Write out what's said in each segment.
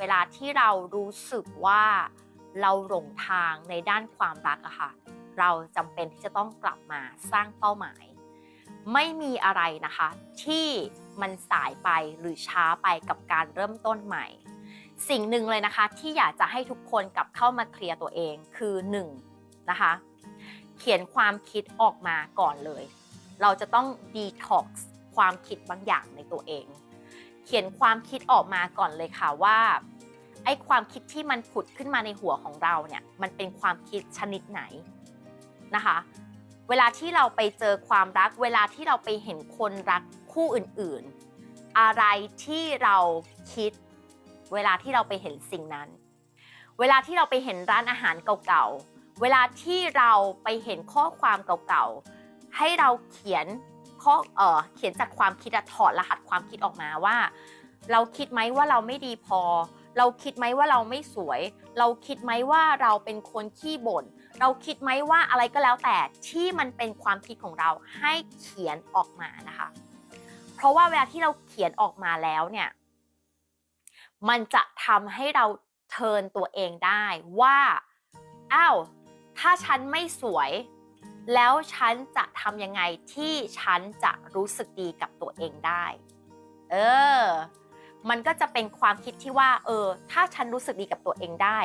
เวลาที่เรารู้สึกว่าเราหลงทางในด้านความรักอะค่ะ เราจำเป็นที่จะต้องกลับมาสร้างเป้าหมาย ไม่มีอะไรนะคะ ที่มันสายไปหรือช้าไปกับการเริ่มต้นใหม่ สิ่งหนึ่งเลยนะคะที่อยากจะให้ทุกคนกลับเข้ามาเคลียร์ตัวเองคือ1นนะคะ เขียนความคิดออกมาก่อนเลย เราจะต้องดีท็อกซ์ความคิดบางอย่างในตัวเอง เขียนความคิดออกมาก่อนเลยค่ะว่า ไอ้ความคิดที่มันผุดขึ้นมาในหัวของเราเนี่ยมันเป็นความคิดชนิดไหนนะคะ เวลาที่เราไปเจอความรัก เวลาที่เราไปเห็นคนรักคู่อื่นๆ อะไรที่เราคิด เวลาที่เราไปเห็นสิ่งนั้น เวลาที่เราไปเห็นร้านอาหารเก่าๆ เวลาที่เราไปเห็นข้อความเก่าๆ ให้เราเขียนข้อเออเขียนจากความคิดอะถอดรหัสความคิดออกมาว่า เราคิดไหมว่าเราไม่ดีพอ เราคิดไหมว่าเราไม่สวย เราคิดไหมว่าเราเป็นคนขี้บ่น เราคิดไหมว่าอะไรก็แล้วแต่ที่มันเป็นความคิดของเราให้เขียนออกมานะคะ เพราะว่าเวลาที่เราเขียนออกมาแล้วเนี่ย มันจะทำให้เราเทิร์นตัวเองได้ว่า อ้าว ถ้าฉันไม่สวย แล้วฉันจะทำยังไงที่ฉันจะรู้สึกดีกับตัวเองได้ เออ มันก็จะเป็นความคิดที่ว่า เออ ถ้าฉันรู้สึกดีกับตัวเองได้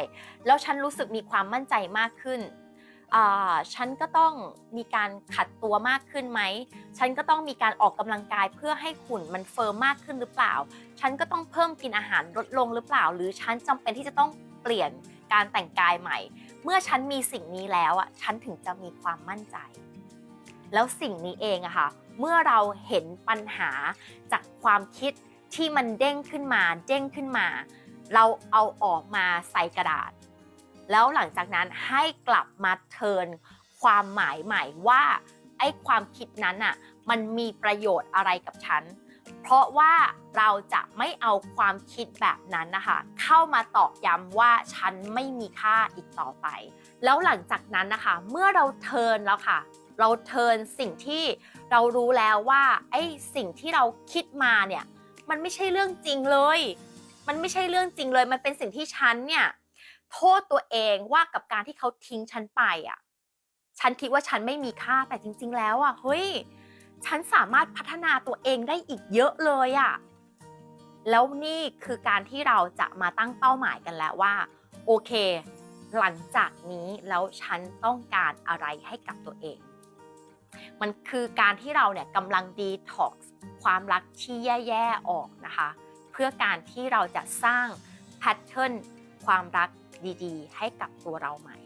แล้วฉันรู้สึกมีความมั่นใจมากขึ้นฉันก็ต้องมีการขัดตัวมากขึ้นไหม ฉันก็ต้องมีการออกกำลังกายเพื่อให้หุ่นมันเฟิร์มมากขึ้นหรือเปล่า ฉันก็ต้องเพิ่มกินอาหารลดลงหรือเปล่า หรือฉันจำเป็นที่จะต้องเปลี่ยนการแต่งกายใหม่ เมื่อฉันมีสิ่งนี้แล้วอะ ฉันถึงจะมีความมั่นใจ แล้วสิ่งนี้เองอะค่ะ เมื่อเราเห็นปัญหาจากความคิด ที่มันเด้งขึ้นมาเด้งขึ้นมา เราเอาออกมาใส่กระดาษ แล้วหลังจากนั้นให้กลับมาเทิร์นความหมายใหม่ว่าไอ้ความคิดนั้นอะมันมีประโยชน์อะไรกับฉัน เพราะว่าเราจะไม่เอาความคิดแบบนั้นนะคะเข้ามาตอกย้ำว่าฉันไม่มีค่าอีกต่อไป แล้วหลังจากนั้นนะคะ เมื่อเราเทิร์นแล้วค่ะ เราเทิร์นสิ่งที่เรารู้แล้วว่าไอ้สิ่งที่เราคิดมาเนี่ย มันไม่ใช่เรื่องจริงเลย มันไม่ใช่เรื่องจริงเลย มันเป็นสิ่งที่ฉันเนี่ยโทษตัวเองว่ากับการที่เขาทิ้งฉันไปอะ ฉันคิดว่าฉันไม่มีค่าแต่จริง ๆ แล้วอะเฮ้ย ฉันสามารถพัฒนาตัวเองได้อีกเยอะเลยอะ แล้วนี่คือการที่เราจะมาตั้งเป้าหมายกันแล้วว่า โอเค หลังจากนี้แล้วฉันต้องการอะไรให้กับตัวเอง มันคือการที่เราเนี่ยกำลังดีท็อกซ์ความรักที่แย่ๆออกนะคะ เพื่อการที่เราจะสร้างแพทเทิร์นความรักดีๆ ให้กับตัวเราใหม่